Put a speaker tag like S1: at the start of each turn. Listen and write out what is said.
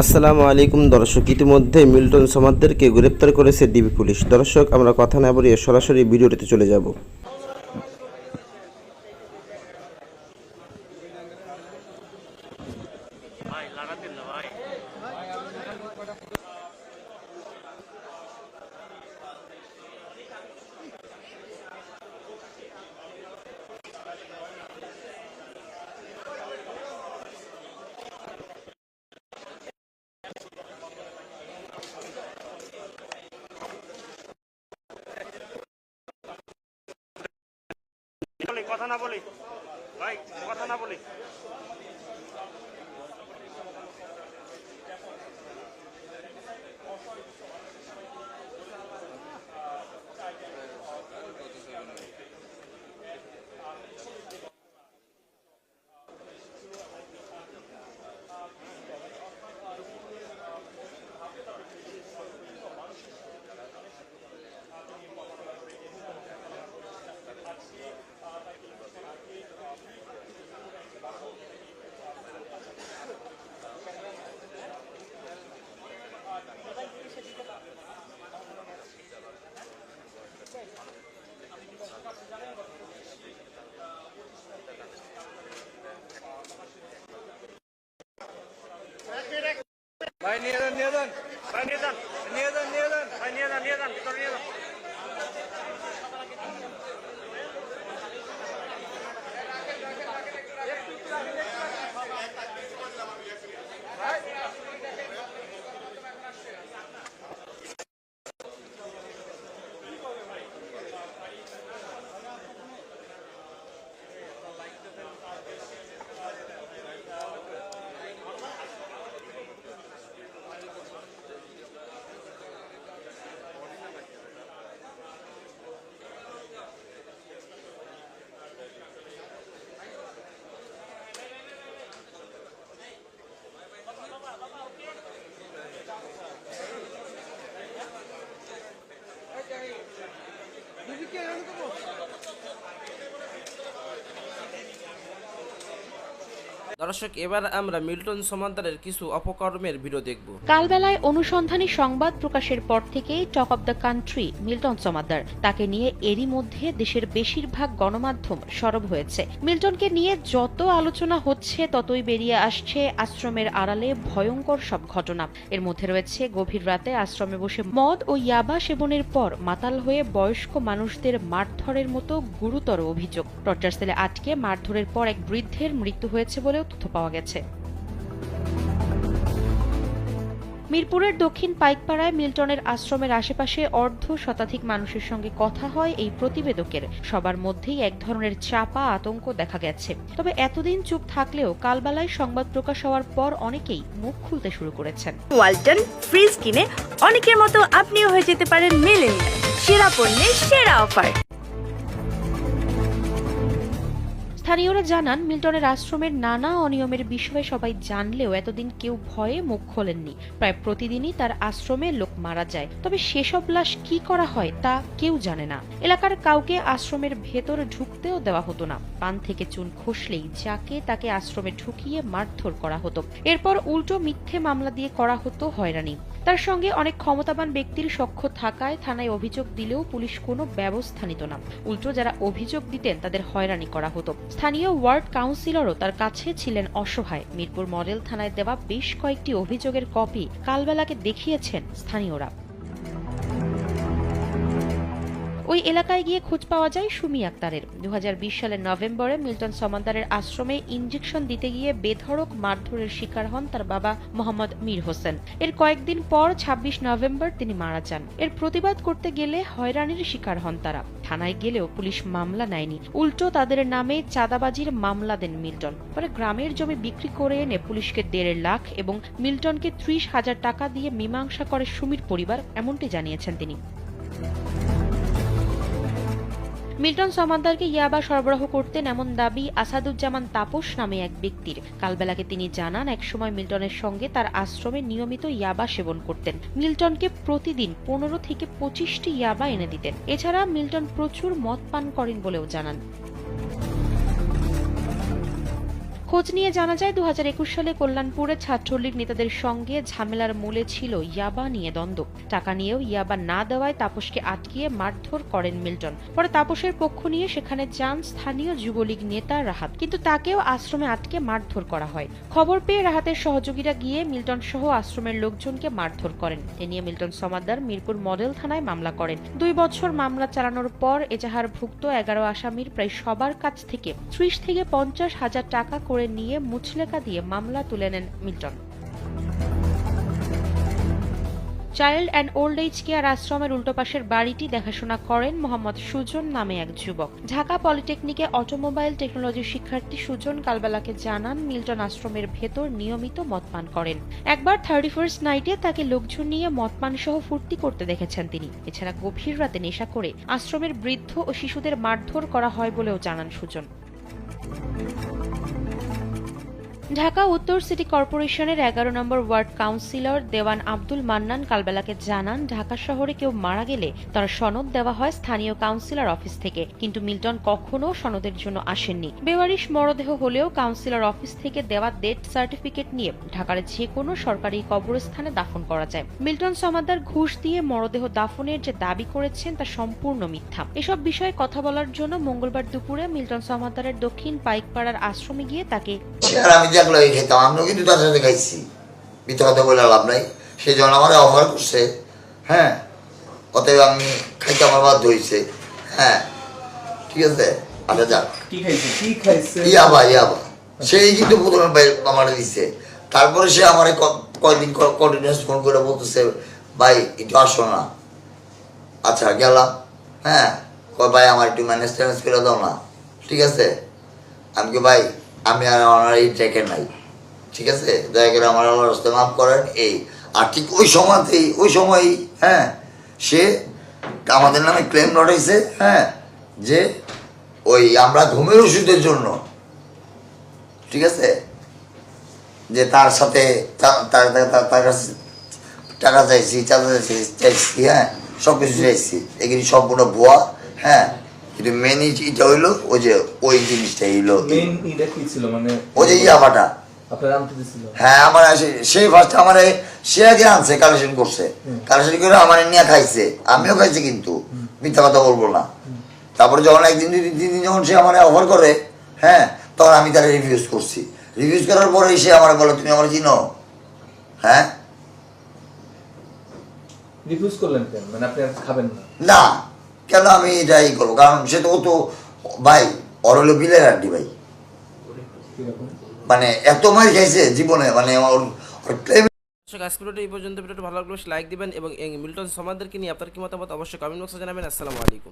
S1: আসসালামু আলাইকুম দর্শক, ইতিমধ্যে মিল্টন সমাদদেরকে গ্রেপ্তার করেছে ডিবি পুলিশ। দর্শক, আমরা কথা না বলিয়ে সরাসরি ভিডিওটিতে চলে যাব।
S2: বলি কথা না বলি। ভাই কথা না বলি।
S3: ভাই নিয়ে যান নিয়ে যান
S2: ভাই নিয়ে যান
S3: নিয়ে যান নিয়ে
S1: দর্শক, এবার আমরা মিল্টন সমাদারের কিছু অপকর্মের ভিডিও দেখব।
S4: কালবেলায় অনুসন্ধানী সংবাদ প্রকাশের পর থেকেই talk of the country, Milton Samaddar তাকে নিয়ে এরই মধ্যে দেশের বেশিরভাগ গণমাধ্যম সরব হয়েছে। মিল্টনকে নিয়ে যত আলোচনা হচ্ছে, ততই বেরিয়ে আসছে আশ্রমের আড়ালে ভয়ঙ্কর সব ঘটনা। এর মধ্যে রয়েছে গভীর রাতে আশ্রমে বসে মদ ও ইয়াবা সেবনের পর মাতাল হয়ে বয়স্ক মানুষদের মারধরের মতো গুরুতর অভিযোগ। টর্চার সেলে আটকে মারধরের পর এক বৃদ্ধের মৃত্যু হয়েছে বলেও তথ্য পাওয়া গেছে। মিরপুরের দক্ষিণ পাইকপাড়ায় মিল্টনের আশ্রমের আশেপাশে অর্ধ শতাধিক মানুষের সঙ্গে কথা হয় এই প্রতিবেদকের। সবার মধ্যেই এক ধরনের চাপা আতঙ্ক দেখা গেছে। তবে এতদিন চুপ থাকলেও কালবেলায় সংবাদ প্রকাশ হওয়ার পর অনেকেই মুখ খুলতে শুরু করেছেন।
S5: ওয়ালটন ফ্রিজ কিনে অনেকের মতো আপনিও হয়ে যেতে পারেন মেলেনিয়া সেরা পণ্যের সেরা অফার।
S4: স্থানীয়রা জানান, মিল্টনের আশ্রমের নানা অনিয়মের বিষয়ে সবাই জানলেও এতদিন কেউ ভয়ে মুখ খোলেননি। প্রায় প্রতিদিনই তার আশ্রমে লোক মারা যায়। তবে সেসব লাশ কি করা হয় তা কেউ জানে না। এলাকার কাউকে আশ্রমের ভেতর ঢুকতেও দেওয়া হতো না। পান থেকে চুন খসলেই যাকে তাকে আশ্রমে ঢুকিয়ে মারধর করা হতো। এরপর উল্টো মিথ্যে মামলা দিয়ে করা হতো হয়রানি। তার সঙ্গে অনেক ক্ষমতাবান ব্যক্তির সখ্য থাকায় থানায় অভিযোগ দিলেও পুলিশ কোনো ব্যবস্থা নিত না। উল্টো যারা অভিযোগ দিতেন, তাদের হয়রানি করা হতো। স্থানীয় ওয়ার্ড কাউন্সিলরও তার কাছে ছিলেন অসহায়। মিরপুর মডেল থানায় দেওয়া বেশ কয়েকটি অভিযোগের কপি কালবেলাকে দেখিয়েছেন স্থানীয়রা। ওই এলাকায় গিয়ে খোঁজ পাওয়া যায় সুমি আক্তারের। দু হাজার বিশ সালের নভেম্বরে মিল্টন সমান্দারের আশ্রমে ইঞ্জেকশন দিতে গিয়ে বেধড়ক মারধরের শিকার হন তার বাবা মোহাম্মদ মীর হোসেন। এর কয়েকদিন পর ২৬ নভেম্বর তিনি মারা যান। এর প্রতিবাদ করতে গেলে হয়রানির শিকার হন তারা। থানায় গেলেও পুলিশ মামলা নেয়নি। উল্টো তাদের নামে চাঁদাবাজির মামলা দেন মিল্টন। পরে গ্রামের জমি বিক্রি করে এনে পুলিশকে দেড় লাখ এবং মিল্টনকে ত্রিশ হাজার টাকা দিয়ে মীমাংসা করে সুমির পরিবার, এমনটি জানিয়েছেন তিনি। মিল্টন সমাদ্দারকে ইয়াবা সরবরাহ করতেন এমন দাবি আসাদুজ্জামান তাপস নামে এক ব্যক্তির। কালবেলাকে তিনি জানান, একসময় মিল্টনের সঙ্গে তার আশ্রমে নিয়মিত ইয়াবা সেবন করতেন। মিল্টনকে প্রতিদিন পনেরো থেকে পঁচিশটি ইয়াবা এনে দিতেন। এছাড়া মিল্টন প্রচুর মদ পান করেন বলেও জানান। খোঁজ নিয়ে জানা যায় দু হাজার একুশ সালে কল্যাণপুরে ছাত্রলীগ নেতাদের সঙ্গে ঝামেলার মূলে ছিল ইয়াবা নিয়ে দ্বন্দ্ব। টাকা নিয়েও ইয়াবা না দেওয়ায় তাপসকে আটকিয়ে মারধর করেন মিল্টন। পরে তাপসের পক্ষ নিয়ে সেখানে যান স্থানীয় যুবলীগ নেতা রাহাত। কিন্তু তাকেও আশ্রমে আটকে মারধর করা হয়। খবর পেয়ে রাহাতের সহযোগীরা গিয়ে মিল্টন সহ আশ্রমের লোকজনকে মারধর করেন। এ নিয়ে মিল্টন সমাদ্দার মিরপুর মডেল থানায় মামলা করেন। দুই বছর মামলা চালানোর পর এজাহারভুক্ত এগারো আসামির প্রায় সবার কাছ থেকে ত্রিশ থেকে পঞ্চাশ হাজার টাকা করে নিয়ে মুচলেকা দিয়ে মামলা তুলে নেন Milton. Child and old age care আশ্রমের উল্টোপাশের বাড়িটি দেখাশোনা করেন মোহাম্মদ সুজন নামে এক যুবক। ঢাকা পলিটেকনিকে অটোমোবাইল টেকনোলজি শিক্ষার্থী সুজন কালবেলাকে জানান, মিল্টন আশ্রমের ভেতর নিয়মিত মদ পান করেন। একবার থার্টি ফার্স্ট নাইটে তাকে লোকজন নিয়ে মদ পান সহ ফুর্তি করতে দেখেছেন তিনি। এছাড়া গভীর রাতে নেশা করে আশ্রমের বৃদ্ধ ও শিশুদের মারধর করা হয় বলেও জানান সুজন। ঢাকা উত্তর সিটি কর্পোরেশনের এগারো নম্বর ওয়ার্ড কাউন্সিলর দেওয়ান আব্দুল মান্নান কালবেলাকে জানান, ঢাকা শহরে কেউ মারা গেলে তার সনদ দেওয়া হয় স্থানীয় কাউন্সিলর অফিস থেকে। কিন্তু মিল্টন কখনো সনদের জন্য আসেননি। বেওয়ারিশ মরদেহ হলেও কাউন্সিলর অফিস থেকে দেওয়া ডেথ সার্টিফিকেট নিয়ে ঢাকার যে কোনো সরকারি কবরস্থানে দাফন করা যায়। মিল্টন সমাদার ঘুষ দিয়ে মরদেহ দাফনের যে দাবি করেছেন তা সম্পূর্ণ মিথ্যা। এসব বিষয়ে কথা বলার জন্য মঙ্গলবার দুপুরে মিল্টন সমাদারের দক্ষিণ পাইকপাড়ার আশ্রমে গিয়ে তাকে
S6: আমি খেতাম আমিও কিন্তু তার সাথে খাইছি। মিথ্যা কথা বলে লাভ নাই। সেই জন্য আমার অফার করছে। হ্যাঁ অতএব আমি খাইতে আমার বাধ্য হয়েছে হ্যাঁ ঠিক আছে? আচ্ছা যাক। ইয়াবা ইয়াবা সেই কিন্তু প্রথমে আমার দিচ্ছে তারপরে সে আমার কয়দিন কন্টিনিউস ফোন করে বলতেছে ভাই একটু আসো না। আচ্ছা গেলাম। হ্যাঁ ভাই আমার একটু ম্যানেজ ট্যানেজ করে দাও না। ঠিক আছে? আমি কি ভাই আমি আর আমার এই ট্র্যাকে নাই। ঠিক আছে? দয়া করে আমার আল্লাহ রাস্তায় মাফ করেন। এই, আর ঠিক ওই সময়তেই, ওই সময়ই হ্যাঁ সে আমাদের নামে ক্লেম লড়াইছে হ্যাঁ যে ওই আমরা ঘুমের ওষুধের জন্য, ঠিক আছে? যে তার সাথে তার কাছে টাকা চাইছি, চাঁদা চাইছি চাইছি হ্যাঁ সব কিছু চাইছি। এগুলি সম্পূর্ণ ভুয়া হ্যাঁ কিন্তু মেন এটা হইল ওই যে ওই জিনিসটা হইল।
S3: মেইন ইটা কি ছিল? মানে
S6: ওই যে ইয়াবাটা। হ্যাঁ আমার সেই ফার্স্ট আমার সে আগে আনছে কালেকশন করছে। কালেকশন করে আমার নিয়ে খাইছে। আমিও খাইছি কিন্তু মিথ্যা কথা বলব না। তারপরে যখন একদিন দুই তিন দিন যখন সে আমার অফার করে হ্যাঁ তখন আমি তার রিভিউজ করছি। রিভিউজ করার পরে সে আমার বলে তুমি আমার চিনো? হ্যাঁ?
S3: রিফিউজ করলেন কেন? মানে আপনি খাবেন না?
S6: না। কেন আমি এটাই করব? কারণ সে তো, ও তো, ভাই অরলো বিলের আড্ডি ভাই। মানে এত মার খাইছে জীবনে মানে ওর ওর claim
S1: দর্শক আজকে এই পর্যন্ত, ভিডিওটা ভালো লাগলে লাইক দিবেন এবং মিল্টন সমাদেরকে নিয়ে আপনার কি মতামত অবশ্যই কমেন্ট বক্সে জানাবেন। আসসালামু আলাইকুম।